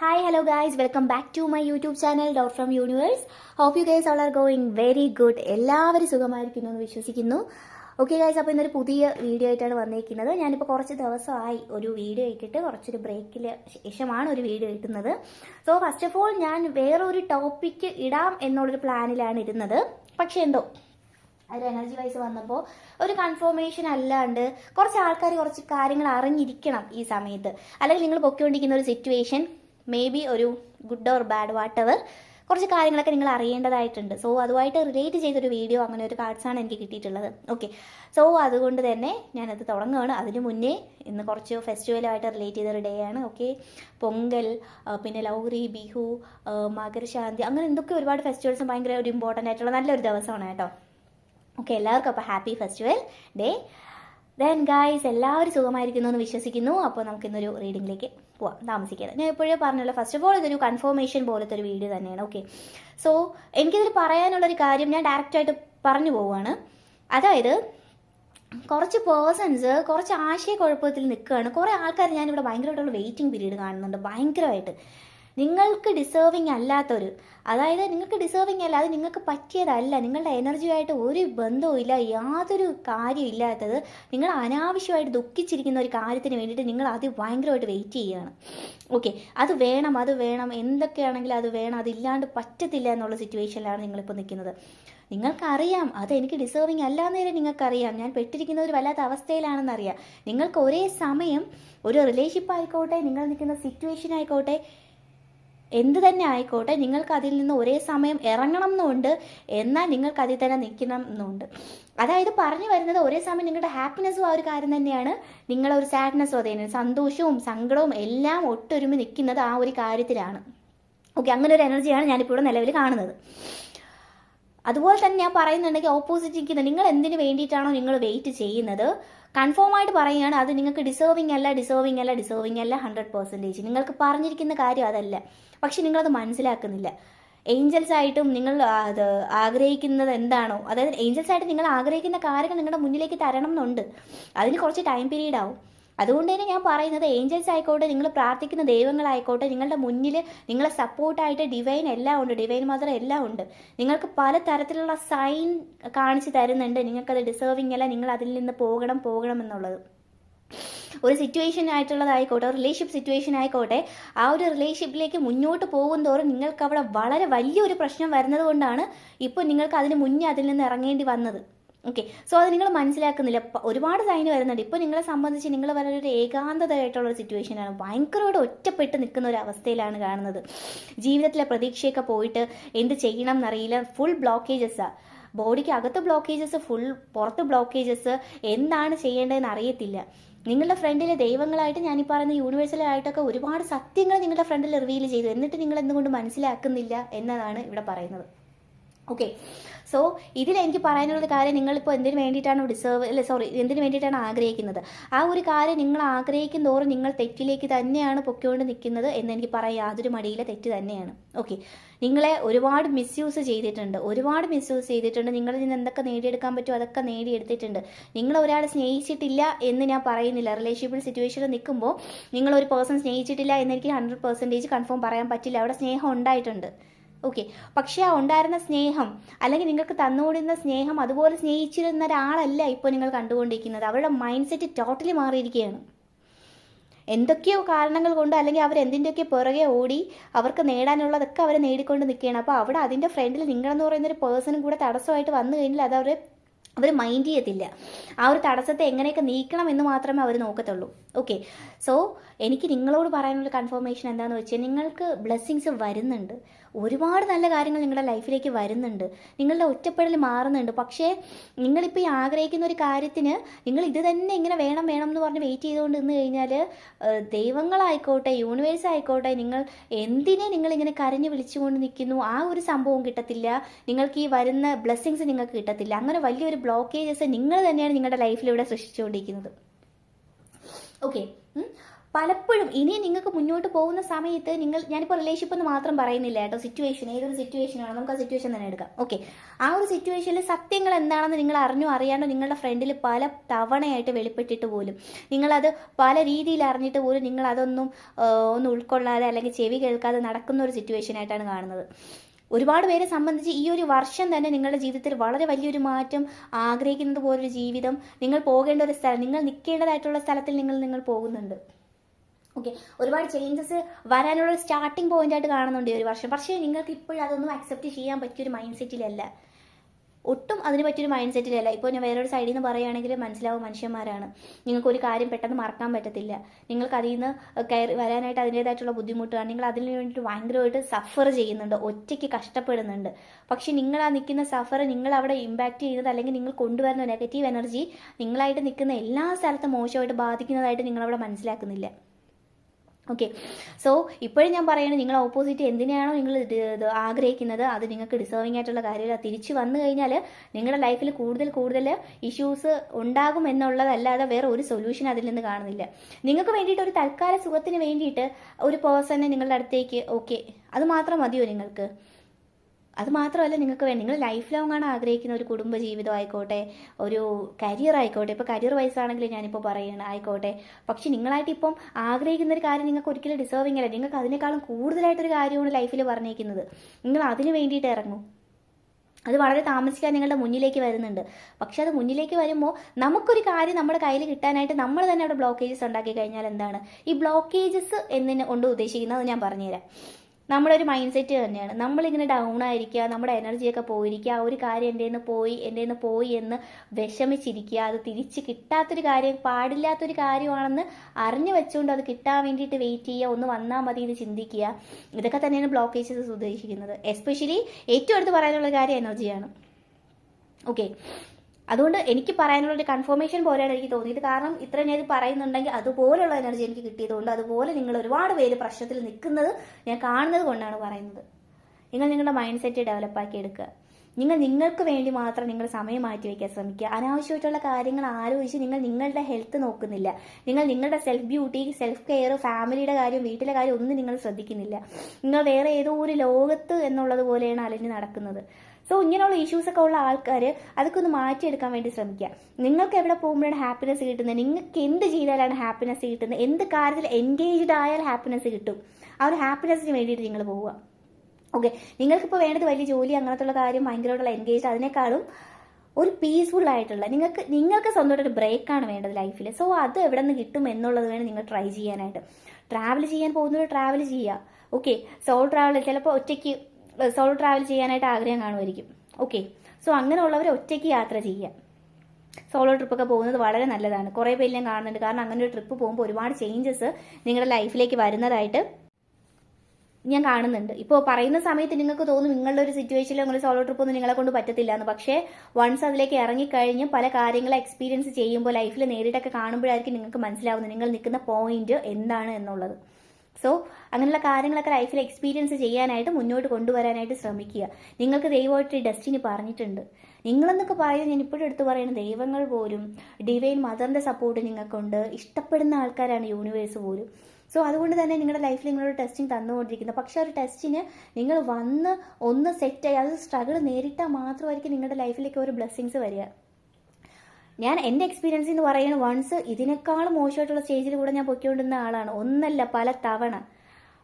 Hi, hello guys welcome back to my YouTube channel dot from universe hope you guys all are going very good എല്ലാവരും സുഖമായിരിക്കുന്നു എന്ന് വിശ്വസിക്കുന്നു. Okay guys അപ്പോൾ ഇന്നൊരു പുതിയ video ആയിട്ടാണ് വന്നിരിക്കുന്നത് ഞാനിപ്പോൾ കുറച്ച് ദിവസമായി ഒരു വീഡിയോ ഇട്ടിട്ട് കുറച്ചൊരു ബ്രേക്കിൽ ശേഷമാണ് ഒരു വീഡിയോ ഇട്ടുന്നത് സോ ഫസ്റ്റ് ഓഫ് ഓൾ ഞാൻ വേറൊരു ടോപ്പിക്ക് ഇടാം എന്നുള്ളൊരു പ്ലാനിലാണ് ഇരുന്നത്. പക്ഷേ എന്തോ ഒരു എനർജി വൈസ് വന്നപ്പോൾ ഒരു കൺഫർമേഷൻ അല്ലാണ്ട് കുറച്ച് ആൾക്കാർ കുറച്ച് കാര്യങ്ങൾ അറിഞ്ഞിരിക്കണം ഈ സമയത്ത്. അല്ലെങ്കിൽ നിങ്ങൾ പൊക്കിക്കൊണ്ടിരിക്കുന്ന ഒരു സിറ്റുവേഷൻ മേ ബി ഒരു good or bad whatever കുറച്ച് കാര്യങ്ങളൊക്കെ നിങ്ങൾ അറിയേണ്ടതായിട്ടുണ്ട്. സോ അതുമായിട്ട് റിലേറ്റ് ചെയ്തൊരു വീഡിയോ അങ്ങനെ ഒരു കാർഡ്സാണ് എനിക്ക് കിട്ടിയിട്ടുള്ളത്. ഓക്കെ സോ അതുകൊണ്ട് തന്നെ ഞാനത് തുടങ്ങുകയാണ്. അതിന് മുന്നേ ഇന്ന് കുറച്ച് ഫെസ്റ്റിവലുമായിട്ട് റിലേറ്റ് ചെയ്തൊരു ഡേ ആണ്. ഓക്കെ പൊങ്കൽ പിന്നെ ലൗറി ബിഹു മകരശാന്തി അങ്ങനെ എന്തൊക്കെ ഒരുപാട് ഫെസ്റ്റിവൽസും ഭയങ്കര ഒരു ഇമ്പോർട്ടന്റ് ആയിട്ടുള്ള നല്ലൊരു ദിവസമാണ് കേട്ടോ. ഓക്കെ എല്ലാവർക്കും അപ്പോൾ happy festival day then guys എല്ലാവരും സുഖമായിരിക്കുന്നു എന്ന് വിശ്വസിക്കുന്നു. അപ്പോൾ നമുക്ക് ഇന്നൊരു റീഡിങ്ങിലേക്ക് പോവാം. താമസിക്കാതെ ഞാൻ എപ്പോഴേ പറഞ്ഞല്ലോ ഫസ്റ്റ് ഓഫ് ഓൾ ഇതൊരു കൺഫർമേഷൻ പോലത്തെ ഒരു വീഡിയോ തന്നെയാണ്. ഓക്കെ സോ എനിക്കിതിൽ പറയാനുള്ളൊരു കാര്യം ഞാൻ ഡയറക്റ്റായിട്ട് പറഞ്ഞു പോവുകയാണ്. അതായത് കുറച്ച് പേഴ്സൺസ് കുറച്ച് ആശയക്കുഴപ്പത്തിൽ നിൽക്കുകയാണ്. കുറേ ആൾക്കാർ ഞാനിവിടെ ഭയങ്കരമായിട്ടുള്ള വെയിറ്റിംഗ് പീരീഡ് കാണുന്നുണ്ട്. ഭയങ്കരമായിട്ട്. നിങ്ങൾക്ക് ഡിസേർവിങ് അല്ലാത്തൊരു അതായത് നിങ്ങൾക്ക് ഡിസേർവിങ് അല്ല അത് നിങ്ങൾക്ക് പറ്റിയതല്ല നിങ്ങളുടെ എനർജിയായിട്ട് ഒരു ബന്ധവും ഇല്ല യാതൊരു ഇല്ലാത്തത് നിങ്ങൾ അനാവശ്യമായിട്ട് ദുഃഖിച്ചിരിക്കുന്ന ഒരു കാര്യത്തിന് വേണ്ടിയിട്ട് നിങ്ങൾ അത് ഭയങ്കരമായിട്ട് വെയിറ്റ് ചെയ്യുകയാണ്. ഓക്കെ അത് വേണം അത് വേണം എന്തൊക്കെയാണെങ്കിലും അത് വേണം അതില്ലാണ്ട് പറ്റത്തില്ല എന്നുള്ള സിറ്റുവേഷനിലാണ് നിങ്ങളിപ്പോൾ നിൽക്കുന്നത്. നിങ്ങൾക്കറിയാം അത് എനിക്ക് ഡിസേർവിങ് അല്ലാന്നേരം നിങ്ങൾക്കറിയാം. ഞാൻ പെട്ടിരിക്കുന്ന ഒരു വല്ലാത്ത അവസ്ഥയിലാണെന്നറിയാം നിങ്ങൾക്ക് ഒരേ സമയം ഒരു റിലേഷൻഷിപ്പ് ആയിക്കോട്ടെ നിങ്ങൾ നിൽക്കുന്ന സിറ്റുവേഷൻ ആയിക്കോട്ടെ എന്ത് തന്നെ ആയിക്കോട്ടെ നിങ്ങൾക്ക് അതിൽ നിന്ന് ഒരേ സമയം ഇറങ്ങണം എന്നുണ്ട് എന്നാൽ നിങ്ങൾക്ക് അതിൽ തന്നെ നിൽക്കണം എന്നുണ്ട് അതായത് പറഞ്ഞു വരുന്നത് ഒരേ സമയം നിങ്ങളുടെ ഹാപ്പിനെസ്സും ആ ഒരു കാര്യം തന്നെയാണ്. നിങ്ങളെ ഒരു സാഡ്നെസ്സും അതേ സന്തോഷവും സങ്കടവും എല്ലാം ഒട്ടൊരുമി നിൽക്കുന്നത് ആ ഒരു കാര്യത്തിലാണ്. ഓക്കെ അങ്ങനെ ഒരു എനർജിയാണ് ഞാനിപ്പോൾ നിലവിൽ കാണുന്നത്. അതുപോലെ തന്നെ ഞാൻ പറയുന്നുണ്ടെങ്കിൽ ഓപ്പോസിറ്റ് നിൽക്കുന്ന നിങ്ങൾ എന്തിനു വേണ്ടിയിട്ടാണോ നിങ്ങൾ വെയിറ്റ് ചെയ്യുന്നത്? കൺഫേം ആയിട്ട് പറയുകയാണ് അത് നിങ്ങൾക്ക് ഡിസേർവിങ് അല്ല ഡിസേർവിങ് അല്ല ഡിസേർവിങ് അല്ല ഹൺഡ്രഡ് പെർസെന്റേജ് നിങ്ങൾക്ക് പറഞ്ഞിരിക്കുന്ന കാര്യം അതല്ല. പക്ഷെ നിങ്ങളത് മനസ്സിലാക്കുന്നില്ല. ഏഞ്ചൽസ് ആയിട്ടും നിങ്ങൾ അത് ആഗ്രഹിക്കുന്നത് എന്താണോ? അതായത് ഏഞ്ചൽസ് ആയിട്ട് നിങ്ങൾ ആഗ്രഹിക്കുന്ന കാര്യങ്ങൾ നിങ്ങളുടെ മുന്നിലേക്ക് തരണം എന്നുണ്ട് അതിന് കുറച്ച് ടൈം പീരീഡ് ആവും. അതുകൊണ്ട് തന്നെ ഞാൻ പറയുന്നത് ഏഞ്ചൽസ് ആയിക്കോട്ടെ നിങ്ങൾ പ്രാർത്ഥിക്കുന്ന ദൈവങ്ങളായിക്കോട്ടെ നിങ്ങളുടെ മുന്നിൽ നിങ്ങളെ സപ്പോർട്ടായിട്ട് ഡിവൈൻ എല്ലാം ഉണ്ട് ഡിവൈൻ മദർ എല്ലാം ഉണ്ട്. നിങ്ങൾക്ക് പല തരത്തിലുള്ള സൈൻ കാണിച്ചു തരുന്നുണ്ട്. നിങ്ങൾക്കത് ഡിസേർവിംഗ് അല്ല നിങ്ങൾ അതിൽ നിന്ന് പോകണം പോകണം എന്നുള്ളത്. ഒരു സിറ്റുവേഷൻ ആയിട്ടുള്ളതായിക്കോട്ടെ ഒരു റിലേഷൻഷിപ്പ് സിറ്റുവേഷൻ ആയിക്കോട്ടെ ആ ഒരു റിലേഷൻഷിപ്പിലേക്ക് മുന്നോട്ട് പോകും തോറും നിങ്ങൾക്ക് അവിടെ വളരെ വലിയൊരു പ്രശ്നം വരുന്നത് കൊണ്ടാണ് ഇപ്പോൾ നിങ്ങൾക്ക് അതിന് മുന്നേ അതിൽ നിന്ന് ഇറങ്ങേണ്ടി വന്നത്. ഓക്കെ സോ അത് നിങ്ങൾ മനസ്സിലാക്കുന്നില്ല. ഒരുപാട് സൈന് വരുന്നുണ്ട്. ഇപ്പോൾ നിങ്ങളെ സംബന്ധിച്ച് നിങ്ങൾ വളരെ ഒരു ഏകാന്തതയായിട്ടുള്ള സിറ്റുവേഷനാണ് ഭയങ്കരമായിട്ട് ഒറ്റപ്പെട്ട് നിൽക്കുന്ന ഒരു അവസ്ഥയിലാണ് കാണുന്നത്. ജീവിതത്തിലെ പ്രതീക്ഷയൊക്കെ പോയിട്ട് എന്ത് ചെയ്യണം എന്നറിയില്ല. ഫുൾ ബ്ലോക്കേജസാണ് ബോഡിക്ക് അകത്ത് ബ്ലോക്കേജസ് ഫുൾ പുറത്ത് ബ്ലോക്കേജസ് എന്താണ് ചെയ്യേണ്ടതെന്ന് അറിയത്തില്ല. നിങ്ങളുടെ ഫ്രണ്ടിലെ ദൈവങ്ങളായിട്ട് ഞാൻ ഈ പറയുന്ന യൂണിവേഴ്സലായിട്ടൊക്കെ ഒരുപാട് സത്യങ്ങൾ നിങ്ങളുടെ ഫ്രണ്ടിൽ റിവീൽ ചെയ്തു. എന്നിട്ട് നിങ്ങൾ എന്തുകൊണ്ട് മനസ്സിലാക്കുന്നില്ല എന്നതാണ് ഇവിടെ പറയുന്നത്. ഓക്കെ സോ ഇതിൽ എനിക്ക് പറയാനുള്ള കാര്യം നിങ്ങളിപ്പോൾ എന്തിനു വേണ്ടിയിട്ടാണ് ഡിസേർവ് അല്ലെ സോറി എന്തിനു വേണ്ടിയിട്ടാണ് ആഗ്രഹിക്കുന്നത്? ആ ഒരു കാര്യം നിങ്ങൾ ആഗ്രഹിക്കും തോറും നിങ്ങൾ തെറ്റിലേക്ക് തന്നെയാണ് പൊക്കിക്കൊണ്ട് നിൽക്കുന്നത് എന്ന് എനിക്ക് പറയാൻ യാതൊരു മടിയിലെ തെറ്റ് തന്നെയാണ്. ഓക്കെ നിങ്ങളെ ഒരുപാട് മിസ്യൂസ് ചെയ്തിട്ടുണ്ട്. ഒരുപാട് മിസ്യൂസ് ചെയ്തിട്ടുണ്ട്. നിങ്ങളിൽ നിന്ന് എന്തൊക്കെ നേടിയെടുക്കാൻ പറ്റുമോ അതൊക്കെ നേടിയെടുത്തിട്ടുണ്ട്. നിങ്ങൾ ഒരാളെ സ്നേഹിച്ചിട്ടില്ല എന്ന് ഞാൻ പറയുന്നില്ല. റിലേഷൻഷിപ്പ് സിറ്റുവേഷനിൽ നിൽക്കുമ്പോൾ നിങ്ങൾ ഒരു പേഴ്സൺ സ്നേഹിച്ചിട്ടില്ല എന്നെനിക്ക് ഹൺഡ്രഡ് പെർസെന്റേജ് കൺഫേം പറയാൻ പറ്റില്ല. അവിടെ സ്നേഹം ഉണ്ടായിട്ടുണ്ട്. ഓക്കെ പക്ഷേ ആ ഉണ്ടായിരുന്ന സ്നേഹം അല്ലെങ്കിൽ നിങ്ങൾക്ക് തന്നുകൊണ്ടിരുന്ന സ്നേഹം അതുപോലെ സ്നേഹിച്ചിരുന്ന ഒരാളല്ല ഇപ്പോൾ നിങ്ങൾ കണ്ടുകൊണ്ടിരിക്കുന്നത്. അവരുടെ മൈൻഡ് സെറ്റ് ടോട്ടലി മാറിയിരിക്കുകയാണ്. എന്തൊക്കെയോ കാരണങ്ങൾ കൊണ്ട് അല്ലെങ്കിൽ അവർ എന്തിന്റെയൊക്കെ പുറകെ ഓടി അവർക്ക് നേടാനുള്ളതൊക്കെ അവർ നേടിക്കൊണ്ട് നിൽക്കുകയാണ്. അപ്പോൾ അവിടെ അതിന്റെ ഫ്രണ്ടിൽ നിങ്ങളെന്ന് പറയുന്ന ഒരു പേഴ്സണും കൂടെ തടസ്സമായിട്ട് വന്നു കഴിഞ്ഞാൽ അത് അവർ അവർ മൈൻഡ് ചെയ്യത്തില്ല. ആ ഒരു തടസ്സത്തെ എങ്ങനെയൊക്കെ നീക്കണം എന്ന് മാത്രമേ അവർ നോക്കത്തുള്ളൂ. ഓക്കെ സോ എനിക്ക് നിങ്ങളോട് പറയാനുള്ള കൺഫർമേഷൻ എന്താണെന്ന് വെച്ചാൽ നിങ്ങൾക്ക് ബ്ലെസ്സിങ്സ് വരുന്നുണ്ട്. ഒരുപാട് നല്ല കാര്യങ്ങൾ നിങ്ങളുടെ ലൈഫിലേക്ക് വരുന്നുണ്ട്. നിങ്ങളുടെ ഒറ്റപ്പെടൽ മാറുന്നുണ്ട്. പക്ഷേ നിങ്ങളിപ്പോൾ ഈ ആഗ്രഹിക്കുന്ന ഒരു കാര്യത്തിന് നിങ്ങൾ ഇത് തന്നെ ഇങ്ങനെ വേണം വേണം എന്ന് പറഞ്ഞ് വെയിറ്റ് ചെയ്തുകൊണ്ട് നിന്ന് കഴിഞ്ഞാൽ ദൈവങ്ങളായിക്കോട്ടെ യൂണിവേഴ്സ് ആയിക്കോട്ടെ നിങ്ങൾ എന്തിനെ നിങ്ങൾ ഇങ്ങനെ കരഞ്ഞു വിളിച്ചുകൊണ്ട് നിൽക്കുന്നു? ആ ഒരു സംഭവം കിട്ടത്തില്ല. നിങ്ങൾക്ക് ഈ വരുന്ന ബ്ലെസ്സിങ്സ് നിങ്ങൾക്ക് കിട്ടത്തില്ല. അങ്ങനെ വലിയൊരു ബ്ലോക്കേജസ് നിങ്ങൾ തന്നെയാണ് നിങ്ങളുടെ ലൈഫിൽ ഇവിടെ സൃഷ്ടിച്ചുകൊണ്ടിരിക്കുന്നത്. ഓക്കെ പലപ്പോഴും ഇനി നിങ്ങൾക്ക് മുന്നോട്ട് പോകുന്ന സമയത്ത് നിങ്ങൾ ഞാനിപ്പോൾ റിലേഷൻഷിപ്പ് എന്ന് മാത്രം പറയുന്നില്ല കേട്ടോ. സിറ്റുവേഷൻ ഏതൊരു സിറ്റുവേഷൻ ആണോ നമുക്ക് ആ സിറ്റുവേഷൻ തന്നെ എടുക്കാം. ഓക്കെ ആ ഒരു സിറ്റുവേഷനിൽ സത്യങ്ങൾ എന്താണെന്ന് നിങ്ങൾ അറിഞ്ഞോ അറിയാണ്ടോ നിങ്ങളുടെ ഫ്രണ്ടിൽ പല തവണയായിട്ട് വെളിപ്പെട്ടിട്ട് പോലും നിങ്ങളത് പല രീതിയിൽ അറിഞ്ഞിട്ട് പോലും നിങ്ങൾ അതൊന്നും ഒന്ന് ഉൾക്കൊള്ളാതെ അല്ലെങ്കിൽ ചെവി കേൾക്കാതെ നടക്കുന്ന ഒരു സിറ്റുവേഷൻ ആയിട്ടാണ് കാണുന്നത്. ഒരുപാട് പേരെ സംബന്ധിച്ച് ഈ ഒരു വർഷം തന്നെ നിങ്ങളുടെ ജീവിതത്തിൽ വളരെ വലിയൊരു മാറ്റം ആഗ്രഹിക്കുന്നത് പോലൊരു ജീവിതം നിങ്ങൾ പോകേണ്ട ഒരു സ്ഥലം നിങ്ങൾ നിൽക്കേണ്ടതായിട്ടുള്ള സ്ഥലത്തിൽ നിങ്ങൾ നിങ്ങൾ പോകുന്നുണ്ട്. ഓക്കെ ഒരുപാട് ചേഞ്ചസ് വരാനുള്ള സ്റ്റാർട്ടിംഗ് പോയിന്റ് ആയിട്ട് കാണുന്നുണ്ട് ഈ ഒരു വർഷം. പക്ഷേ നിങ്ങൾക്ക് ഇപ്പോഴും അതൊന്നും അക്സെപ്റ്റ് ചെയ്യാൻ പറ്റിയൊരു മൈൻഡ് സെറ്റിലല്ല ഒട്ടും അതിന് പറ്റിയൊരു മൈൻഡ് സെറ്റിലല്ല ഇപ്പോൾ ഞാൻ വേറൊരു സൈഡിൽ നിന്ന് പറയുകയാണെങ്കിൽ മനസ്സിലാവും മനുഷ്യന്മാരാണ്. നിങ്ങൾക്ക് ഒരു കാര്യം പെട്ടെന്ന് മറക്കാൻ പറ്റത്തില്ല. നിങ്ങൾക്ക് അതിൽ നിന്ന് കയറി വരാനായിട്ട് അതിന്റേതായിട്ടുള്ള ബുദ്ധിമുട്ടാണ് നിങ്ങൾ അതിന് വേണ്ടിയിട്ട് ഭയങ്കരമായിട്ട് സഫർ ചെയ്യുന്നുണ്ട്. ഒറ്റയ്ക്ക് കഷ്ടപ്പെടുന്നുണ്ട്. പക്ഷേ നിങ്ങൾ ആ നിൽക്കുന്ന സഫർ നിങ്ങൾ അവിടെ ഇമ്പാക്റ്റ് ചെയ്യുന്നത് അല്ലെങ്കിൽ നിങ്ങൾ കൊണ്ടുവരുന്ന നെഗറ്റീവ് എനർജി നിങ്ങളായിട്ട് നിൽക്കുന്ന എല്ലാ സ്ഥലത്തും മോശമായിട്ട് ബാധിക്കുന്നതായിട്ട് നിങ്ങളവിടെ മനസ്സിലാക്കുന്നില്ല. ഓക്കെ സോ ഇപ്പോഴും ഞാൻ പറയുന്നത് നിങ്ങൾ ഓപ്പോസിറ്റ് എന്തിനാണോ നിങ്ങൾ ആഗ്രഹിക്കുന്നത്? അത് നിങ്ങൾക്ക് ഡിസേർവിംഗ് ആയിട്ടുള്ള കാര്യമില്ല. തിരിച്ചു വന്നു കഴിഞ്ഞാൽ നിങ്ങളുടെ ലൈഫിൽ കൂടുതൽ കൂടുതൽ ഇഷ്യൂസ് ഉണ്ടാകും എന്നുള്ളതല്ലാതെ വേറെ ഒരു സൊല്യൂഷൻ അതിൽ നിന്ന് കാണുന്നില്ല. നിങ്ങൾക്ക് വേണ്ടിയിട്ട് ഒരു തൽക്കാല സുഖത്തിന് വേണ്ടിയിട്ട് ഒരു പേഴ്സണെ നിങ്ങളുടെ അടുത്തേക്ക് ഓക്കെ അത് മാത്രം മതിയോ നിങ്ങൾക്ക്? അത് മാത്രമല്ല നിങ്ങൾക്ക് വേണം നിങ്ങൾ ലൈഫ് ലോങ് ആണ് ആഗ്രഹിക്കുന്ന ഒരു കുടുംബ ജീവിതം ആയിക്കോട്ടെ ഒരു കരിയർ ആയിക്കോട്ടെ ഇപ്പോൾ കരിയർ വൈസ് ആണെങ്കിൽ ഞാനിപ്പോൾ പറയുകയാണ് ആയിക്കോട്ടെ പക്ഷെ നിങ്ങളായിട്ട് ഇപ്പം ആഗ്രഹിക്കുന്ന ഒരു കാര്യം നിങ്ങൾക്ക് ഒരിക്കലും ഡിസേർവിംഗ് അല്ല. നിങ്ങൾക്ക് അതിനേക്കാളും കൂടുതലായിട്ടൊരു കാര്യമാണ് ലൈഫിൽ പറഞ്ഞേക്കുന്നത്. നിങ്ങൾ അതിന് വേണ്ടിയിട്ട് ഇറങ്ങും. അത് വളരെ താമസിക്കാൻ നിങ്ങളുടെ മുന്നിലേക്ക് വരുന്നുണ്ട്. പക്ഷെ അത് മുന്നിലേക്ക് വരുമ്പോൾ നമുക്കൊരു കാര്യം നമ്മുടെ കയ്യിൽ കിട്ടാനായിട്ട് നമ്മൾ തന്നെ അവിടെ ബ്ലോക്കേജസ് ഉണ്ടാക്കി കഴിഞ്ഞാൽ എന്താണ്? ഈ ബ്ലോക്കേജസ് എന്നിനെ കൊണ്ട് ഉദ്ദേശിക്കുന്നത് ഞാൻ പറഞ്ഞുതരാം. നമ്മളൊരു മൈൻഡ് സെറ്റ് തന്നെയാണ്. നമ്മളിങ്ങനെ ഡൗൺ ആയിരിക്കുക നമ്മുടെ എനർജിയൊക്കെ പോയിരിക്കുക ആ ഒരു കാര്യം എന്റെ നിന്ന് പോയി എന്റെ നിന്ന് പോയി എന്ന് വിഷമിച്ചിരിക്കുക അത് തിരിച്ച് കിട്ടാത്തൊരു കാര്യം പാടില്ലാത്തൊരു കാര്യമാണെന്ന് അറിഞ്ഞു വെച്ചുകൊണ്ട് അത് കിട്ടാൻ വേണ്ടിയിട്ട് വെയിറ്റ് ചെയ്യുക ഒന്ന് വന്നാൽ മതി എന്ന് ചിന്തിക്കുക. ഇതൊക്കെ തന്നെയാണ് ബ്ലോക്കേജസ് ഉദ്ദേശിക്കുന്നത്. എസ്പെഷ്യലി ഏറ്റവും അടുത്ത് പറയാനുള്ള കാര്യം എനർജിയാണ് ഓക്കെ അതുകൊണ്ട് എനിക്ക് പറയാനുള്ള ഒരു കൺഫർമേഷൻ പോലെയാണ് എനിക്ക് തോന്നിയത്. കാരണം ഇത്ര ഞാൻ പറയുന്നുണ്ടെങ്കിൽ അതുപോലെയുള്ള എനർജി എനിക്ക് കിട്ടിയതുകൊണ്ട് അതുപോലെ നിങ്ങൾ ഒരുപാട് പേര് പ്രശ്നത്തിൽ നിൽക്കുന്നത് ഞാൻ കാണുന്നത് കൊണ്ടാണ് പറയുന്നത്. നിങ്ങൾ നിങ്ങളുടെ മൈൻഡ് സെറ്റ് ഡെവലപ്പാക്കി എടുക്കുക. നിങ്ങൾ നിങ്ങൾക്ക് വേണ്ടി മാത്രം നിങ്ങൾ സമയം മാറ്റി വയ്ക്കാൻ ശ്രമിക്കുക. അനാവശ്യമായിട്ടുള്ള കാര്യങ്ങൾ ആലോചിച്ച് നിങ്ങൾ നിങ്ങളുടെ ഹെൽത്ത് നോക്കുന്നില്ല. നിങ്ങൾ നിങ്ങളുടെ സെൽഫ് ബ്യൂട്ടി സെൽഫ് കെയർ ഫാമിലിയുടെ കാര്യം വീട്ടിലെ കാര്യം ഒന്നും നിങ്ങൾ ശ്രദ്ധിക്കുന്നില്ല. നിങ്ങൾ വേറെ ഏതോ ഒരു ലോകത്ത് എന്നുള്ളത് പോലെയാണ് അലഞ്ഞ് നടക്കുന്നത്. സോ ഇങ്ങനെയുള്ള ഇഷ്യൂസ് ഒക്കെ ഉള്ള ആൾക്കാർ അതൊക്കെ ഒന്ന് മാറ്റിയെടുക്കാൻ വേണ്ടി ശ്രമിക്കുക. നിങ്ങൾക്ക് എവിടെ പോകുമ്പോഴാണ് ഹാപ്പിനെസ് കിട്ടുന്നത്? നിങ്ങൾക്ക് എന്ത് ചെയ്താലാണ് ഹാപ്പിനെസ് കിട്ടുന്നത്? എന്ത് കാര്യത്തിൽ എൻഗേജ്ഡ് ആയാൽ ഹാപ്പിനെസ് കിട്ടും? ആ ഒരു ഹാപ്പിനെസ്സിന് വേണ്ടിയിട്ട് നിങ്ങൾ പോവുക. ഓക്കെ നിങ്ങൾക്കിപ്പോൾ വേണ്ടത് വലിയ ജോലി അങ്ങനത്തുള്ള കാര്യം ഭയങ്കരമായിട്ടുള്ള എൻഗേജ് അതിനേക്കാളും ഒരു പീസ്ഫുൾ ആയിട്ടുള്ള നിങ്ങൾക്ക് നിങ്ങൾക്ക് സ്വന്തമായിട്ടൊരു ബ്രേക്കാണ് വേണ്ടത് ലൈഫിൽ സോ അത് എവിടെ നിന്ന് കിട്ടും എന്നുള്ളത് വേണം നിങ്ങൾ ട്രൈ ചെയ്യാനായിട്ട്. ട്രാവൽ ചെയ്യാൻ പോകുന്നവർ ട്രാവൽ ചെയ്യുക. ഓക്കെ സോൾ ട്രാവൽ ചിലപ്പോൾ ഒറ്റയ്ക്ക് സോളോ ട്രാവൽ ചെയ്യാനായിട്ട് ആഗ്രഹം കാണുമായിരിക്കും. ഓക്കെ സോ അങ്ങനെയുള്ളവർ ഒറ്റയ്ക്ക് യാത്ര ചെയ്യുക സോളോ ട്രിപ്പൊക്കെ പോകുന്നത് വളരെ നല്ലതാണ്. കുറേ പേര് ഞാൻ കാണുന്നുണ്ട്. കാരണം അങ്ങനെ ഒരു ട്രിപ്പ് പോകുമ്പോൾ ഒരുപാട് ചേഞ്ചസ് നിങ്ങളുടെ ലൈഫിലേക്ക് വരുന്നതായിട്ട് ഞാൻ കാണുന്നുണ്ട്. ഇപ്പോൾ പറയുന്ന സമയത്ത് നിങ്ങൾക്ക് തോന്നും നിങ്ങളുടെ ഒരു സിറ്റുവേഷനിൽ നിങ്ങൾ സോളോ ട്രിപ്പ് ഒന്നും നിങ്ങളെ കൊണ്ട് പറ്റത്തില്ല എന്ന് പക്ഷേ വൺസ് അതിലേക്ക് ഇറങ്ങിക്കഴിഞ്ഞ് പല കാര്യങ്ങൾ എക്സ്പീരിയൻസ് ചെയ്യുമ്പോൾ ലൈഫിൽ നേരിട്ടൊക്കെ കാണുമ്പോഴായിരിക്കും നിങ്ങൾക്ക് മനസ്സിലാവുന്നത്. നിങ്ങൾ നിൽക്കുന്ന പോയിന്റ് എന്താണ് എന്നുള്ളത്. സോ അങ്ങനെയുള്ള കാര്യങ്ങളൊക്കെ ലൈഫിൽ എക്സ്പീരിയൻസ് ചെയ്യാനായിട്ട് മുന്നോട്ട് കൊണ്ടുവരാനായിട്ട് ശ്രമിക്കുക. നിങ്ങൾക്ക് ദൈവമായിട്ട് ഡെസ്റ്റിനി പറഞ്ഞിട്ടുണ്ട്. നിങ്ങളെന്നൊക്കെ പറയുന്നത് ഞാൻ ഇപ്പോഴും എടുത്തു പറയുന്ന ദൈവങ്ങൾ പോലും ഡിവൈൻ മദറിന്റെ സപ്പോർട്ട് നിങ്ങൾക്കുണ്ട്. ഇഷ്ടപ്പെടുന്ന ആൾക്കാരാണ് യൂണിവേഴ്സ് പോലും. സോ അതുകൊണ്ട് തന്നെ നിങ്ങളുടെ ലൈഫിൽ നിങ്ങളൊരു ടെസ്റ്റിംഗ് തന്നുകൊണ്ടിരിക്കുന്നത് പക്ഷേ ഒരു ടെസ്റ്റിന് നിങ്ങൾ വന്ന് ഒന്ന് സെറ്റായി അത് സ്ട്രഗിൾ നേരിട്ടാൽ മാത്രമായിരിക്കും നിങ്ങളുടെ ലൈഫിലേക്ക് ഒരു ബ്ലെസ്സിങ്സ് വരിക. ഞാൻ എന്റെ എക്സ്പീരിയൻസ് എന്ന് പറയുന്നത് വൺസ് ഇതിനേക്കാളും മോശമായിട്ടുള്ള സ്റ്റേജിൽ കൂടെ ഞാൻ പൊയ്ക്കൊണ്ടിരുന്ന ആളാണ്. ഒന്നല്ല പല തവണ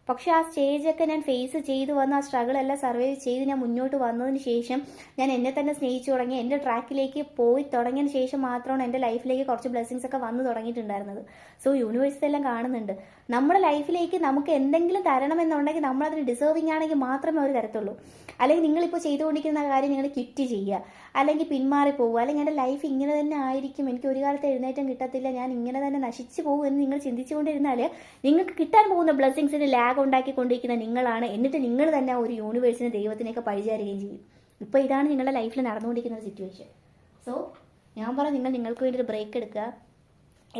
പക്ഷെ ആ സ്റ്റേജൊക്കെ ഞാൻ ഫേസ് ചെയ്ത് വന്ന് ആ സ്ട്രഗിൾ എല്ലാം സർവൈവ് ചെയ്ത് ഞാൻ മുന്നോട്ട് വന്നതിന് ശേഷം ഞാൻ എന്നെ തന്നെ സ്നേഹിച്ചു തുടങ്ങി. എന്റെ ട്രാക്കിലേക്ക് പോയി തുടങ്ങിയതിന് ശേഷം മാത്രമാണ് എന്റെ ലൈഫിലേക്ക് കുറച്ച് ബ്ലെസ്സിങ്സ് ഒക്കെ വന്നു തുടങ്ങിയിട്ടുണ്ടായിരുന്നത്. സോ യൂണിവേഴ്സിറ്റി എല്ലാം കാണുന്നുണ്ട്. നമ്മുടെ ലൈഫിലേക്ക് നമുക്ക് എന്തെങ്കിലും തരണമെന്നുണ്ടെങ്കിൽ നമ്മളതിന് ഡിസേർവിംഗ് ആണെങ്കിൽ മാത്രമേ അവർ തരത്തുള്ളൂ. അല്ലെങ്കിൽ നിങ്ങളിപ്പോൾ ചെയ്തുകൊണ്ടിരിക്കുന്ന കാര്യം നിങ്ങൾ കിറ്റ് ചെയ്യുക. അല്ലെങ്കിൽ പിന്മാറി പോകുക അല്ലെങ്കിൽ എന്റെ ലൈഫ് ഇങ്ങനെ തന്നെ ആയിരിക്കും. എനിക്ക് ഒരു കാലത്ത് എഴുന്നേറ്റം കിട്ടത്തില്ല. ഞാൻ ഇങ്ങനെ തന്നെ നശിച്ചു പോകും എന്ന് നിങ്ങൾ ചിന്തിച്ചുകൊണ്ടിരുന്നാൽ നിങ്ങൾക്ക് കിട്ടാൻ പോകുന്ന ബ്ലെസ്സിങ്സിന് ലാഗ് ഉണ്ടാക്കിക്കൊണ്ടിരിക്കുന്ന നിങ്ങളാണ്. എന്നിട്ട് നിങ്ങൾ തന്നെ ഒരു യൂണിവേഴ്സിനെ ദൈവത്തിനെയൊക്കെ പഴിചാരുകയും ചെയ്യും. ഇപ്പോൾ ഇതാണ് നിങ്ങളുടെ ലൈഫിൽ നടന്നുകൊണ്ടിരിക്കുന്ന സിറ്റുവേഷൻ സോ ഞാൻ പറഞ്ഞു നിങ്ങൾ നിങ്ങൾക്ക് വേണ്ടി ഒരു ബ്രേക്ക് എടുക്കുക.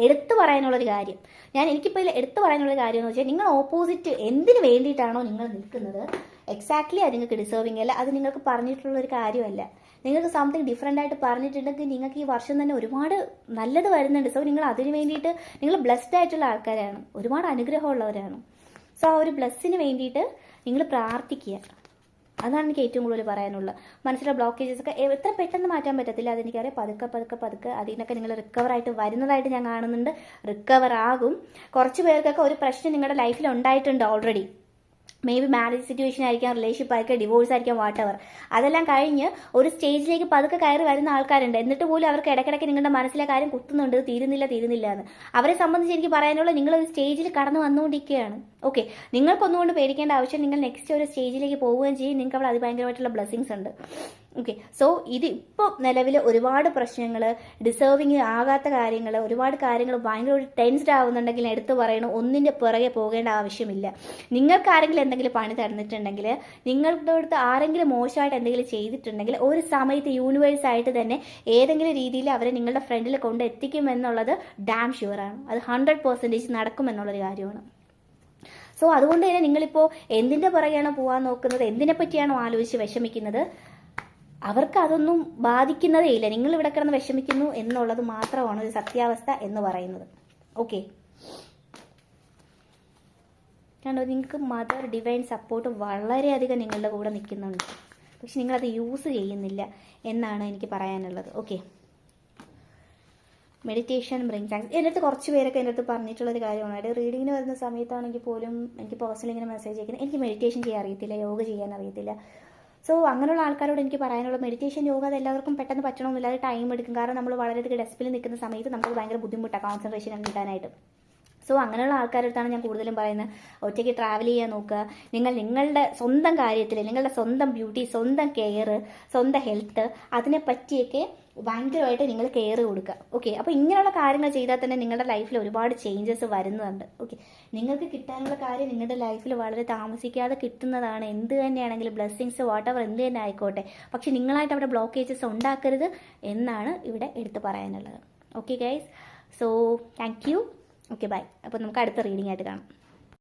എടുത്തു പറയാനുള്ളൊരു കാര്യം. ഞാൻ എനിക്കിപ്പോൾ എടുത്തു പറയാനുള്ള കാര്യം എന്ന് വെച്ചാൽ നിങ്ങൾ ഓപ്പോസിറ്റ് എന്തിനു വേണ്ടിയിട്ടാണോ നിങ്ങൾ നിൽക്കുന്നത്? എക്സാക്ട്ലി അത് നിങ്ങൾക്ക് ഡിസേർവിംഗ് അല്ല. അത് നിങ്ങൾക്ക് പറഞ്ഞിട്ടുള്ളൊരു കാര്യമല്ല. നിങ്ങൾക്ക് സംതിങ് ഡിഫറെന്റ് ആയിട്ട് പറഞ്ഞിട്ടുണ്ടെങ്കിൽ നിങ്ങൾക്ക് ഈ വർഷം തന്നെ ഒരുപാട് നല്ലത് വരുന്നുണ്ട്. സോ നിങ്ങൾ അതിന് വേണ്ടിയിട്ട് നിങ്ങൾ ബ്ലെസ്ഡ് ആയിട്ടുള്ള ആൾക്കാരാണ്. ഒരുപാട് അനുഗ്രഹമുള്ളവരാണ്. സോ ആ ഒരു ബ്ലെസ്സിന് വേണ്ടിയിട്ട് നിങ്ങൾ പ്രാർത്ഥിക്കുക. അതാണ് എനിക്ക് ഏറ്റവും കൂടുതൽ പറയാനുള്ളത്. മനസ്സിലെ ബ്ലോക്കേജസ് ഒക്കെ എത്ര പെട്ടെന്ന് മാറ്റാൻ പറ്റത്തില്ല. അതെനിക്കറിയാം. പതുക്കെ പതുക്കെ പതുക്കെ അതിനൊക്കെ നിങ്ങൾ റിക്കവർ ആയിട്ട് വരുന്നതായിട്ട് ഞാൻ കാണുന്നുണ്ട്. റിക്കവർ ആകും. കുറച്ച് പേർക്കൊക്കെ ഒരു പ്രശ്നം നിങ്ങളുടെ ലൈഫിൽ ഉണ്ടായിട്ടുണ്ട് already may be marriage situation ആയിരിക്കാം റിലേഷൻഷിപ്പ് ആയിരിക്കാം ഡിവോഴ്സ് ആയിരിക്കാം വാട്ടവർ അതെല്ലാം കഴിഞ്ഞ് ഒരു സ്റ്റേജിലേക്ക് പതുക്കെ കയറി വരുന്ന ആൾക്കാരുണ്ട്. എന്നിട്ട് പോലും അവർക്ക് ഇടയ്ക്കിടയ്ക്ക് നിങ്ങളുടെ മനസ്സിലെ കാര്യം കുത്തുന്നുണ്ട്. തീരുന്നില്ല തീരുന്നില്ല എന്ന്. അവരെ സംബന്ധിച്ച് എനിക്ക് പറയാനുള്ളത് നിങ്ങൾ ഒരു സ്റ്റേജിൽ കടന്നു വന്നുകൊണ്ടിരിക്കുകയാണ്. ഓക്കെ നിങ്ങൾക്കൊന്നുകൊണ്ട് പേടിക്കേണ്ട ആവശ്യം നിങ്ങൾ നെക്സ്റ്റ് ഒരു സ്റ്റേജിലേക്ക് പോവുകയും ചെയ്യും. നിങ്ങൾക്ക് അവിടെ അതിഭയങ്കരമായിട്ടുള്ള ബ്ലെസ്സിങ്സ് ഉണ്ട്. ഓക്കെ സോ ഇത് ഇപ്പോൾ നിലവിൽ ഒരുപാട് പ്രശ്നങ്ങൾ ഡിസേർവിങ് ആകാത്ത കാര്യങ്ങൾ ഒരുപാട് കാര്യങ്ങൾ ഭയങ്കര ഒരു ടെൻസ്ഡ് ആവുന്നുണ്ടെങ്കിൽ എടുത്തു പറയണം ഒന്നിന്റെ പുറകെ പോകേണ്ട ആവശ്യമില്ല. നിങ്ങൾക്ക് ആരെങ്കിലും എന്തെങ്കിലും പണി തന്നിട്ടുണ്ടെങ്കിൽ നിങ്ങളുടെ അടുത്ത് ആരെങ്കിലും മോശമായിട്ട് എന്തെങ്കിലും ചെയ്തിട്ടുണ്ടെങ്കിൽ ഒരു സമയത്ത് യൂണിവേഴ്സ് ആയിട്ട് തന്നെ ഏതെങ്കിലും രീതിയിൽ അവരെ നിങ്ങളുടെ ഫ്രണ്ടിൽ കൊണ്ട് എത്തിക്കുമെന്നുള്ളത് ഡാം ഷുവറാണ് അത് ഹൺഡ്രഡ് പെർസെന്റേജ് നടക്കുമെന്നുള്ളൊരു കാര്യമാണ്. സോ അതുകൊണ്ട് തന്നെ നിങ്ങളിപ്പോൾ എന്തിന്റെ പുറകെയാണോ പോകാൻ നോക്കുന്നത് എന്തിനെ പറ്റിയാണോ ആലോചിച്ച് വിഷമിക്കുന്നത്? അവർക്ക് അതൊന്നും ബാധിക്കുന്നതേ ഇല്ല. നിങ്ങൾ ഇവിടെ കിടന്ന് വിഷമിക്കുന്നു എന്നുള്ളത് മാത്രമാണ് ഒരു സത്യാവസ്ഥ എന്ന് പറയുന്നത്. ഓക്കെ കണ്ടോ നിങ്ങൾക്ക് മദർ ഡിവൈൻ സപ്പോർട്ട് വളരെയധികം നിങ്ങളുടെ കൂടെ നിൽക്കുന്നുണ്ട്. പക്ഷെ നിങ്ങളത് യൂസ് ചെയ്യുന്നില്ല എന്നാണ് എനിക്ക് പറയാനുള്ളത്. ഓക്കെ മെഡിറ്റേഷൻ ബ്രിങ് ചാൻസ് എന്റെ അടുത്ത് കുറച്ച് പേരൊക്കെ എന്റെ അടുത്ത് പറഞ്ഞിട്ടുള്ളൊരു കാര്യമാണ്. അതായത് റീഡിങ്ങിന് വരുന്ന സമയത്താണെങ്കിൽ പോലും എനിക്ക് പേഴ്സണലി ഇങ്ങനെ മെസ്സേജ് അയക്കുന്നത് എനിക്ക് മെഡിറ്റേഷൻ ചെയ്യാൻ അറിയത്തില്ല യോഗ ചെയ്യാൻ അറിയത്തില്ല. സോ അങ്ങനെയുള്ള ആൾക്കാരോട് എനിക്ക് പറയാനുള്ള മെഡിറ്റേഷൻ യോഗ അത് എല്ലാവർക്കും പെട്ടെന്ന് പറ്റണമെന്നില്ല അത് ടൈം എടുക്കും. കാരണം നമ്മൾ വളരെയധികം ഡെസ്പിൽ നിൽക്കുന്ന സമയത്ത് നമുക്ക് ഭയങ്കര ബുദ്ധിമുട്ടാണ് കോൺസെൻട്രേഷൻ കിട്ടാനായിട്ട്. സോ അങ്ങനെയുള്ള ആൾക്കാരടുത്താണ് ഞാൻ കൂടുതലും പറയുന്നത്. ഒറ്റയ്ക്ക് ട്രാവൽ ചെയ്യാൻ നോക്കുക. നിങ്ങൾ നിങ്ങളുടെ സ്വന്തം കാര്യത്തിൽ നിങ്ങളുടെ സ്വന്തം ബ്യൂട്ടി സ്വന്തം കെയർ സ്വന്തം ഹെൽത്ത് അതിനെ പറ്റിയൊക്കെ ഭയങ്കരമായിട്ട് നിങ്ങൾ കെയർ കൊടുക്കുക. ഓക്കെ അപ്പോൾ ഇങ്ങനെയുള്ള കാര്യങ്ങൾ ചെയ്താൽ തന്നെ നിങ്ങളുടെ ലൈഫിൽ ഒരുപാട് ചേഞ്ചസ് വരുന്നുണ്ട്. ഓക്കെ നിങ്ങൾക്ക് കിട്ടാനുള്ള കാര്യം നിങ്ങളുടെ ലൈഫിൽ വളരെ താമസിക്കാതെ കിട്ടുന്നതാണ്. എന്ത് തന്നെയാണെങ്കിലും ബ്ലെസ്സിങ്സ് വാട്ടവർ എന്ത് തന്നെ ആയിക്കോട്ടെ. പക്ഷെ നിങ്ങളായിട്ട് അവിടെ ബ്ലോക്കേജസ് ഉണ്ടാക്കരുത് എന്നാണ് ഇവിടെ എടുത്തു പറയാനുള്ളത്. Okay guys so thank you okay bye അപ്പോൾ നമുക്ക് അടുത്ത റീഡിംഗ് ആയിട്ട് കാണാം.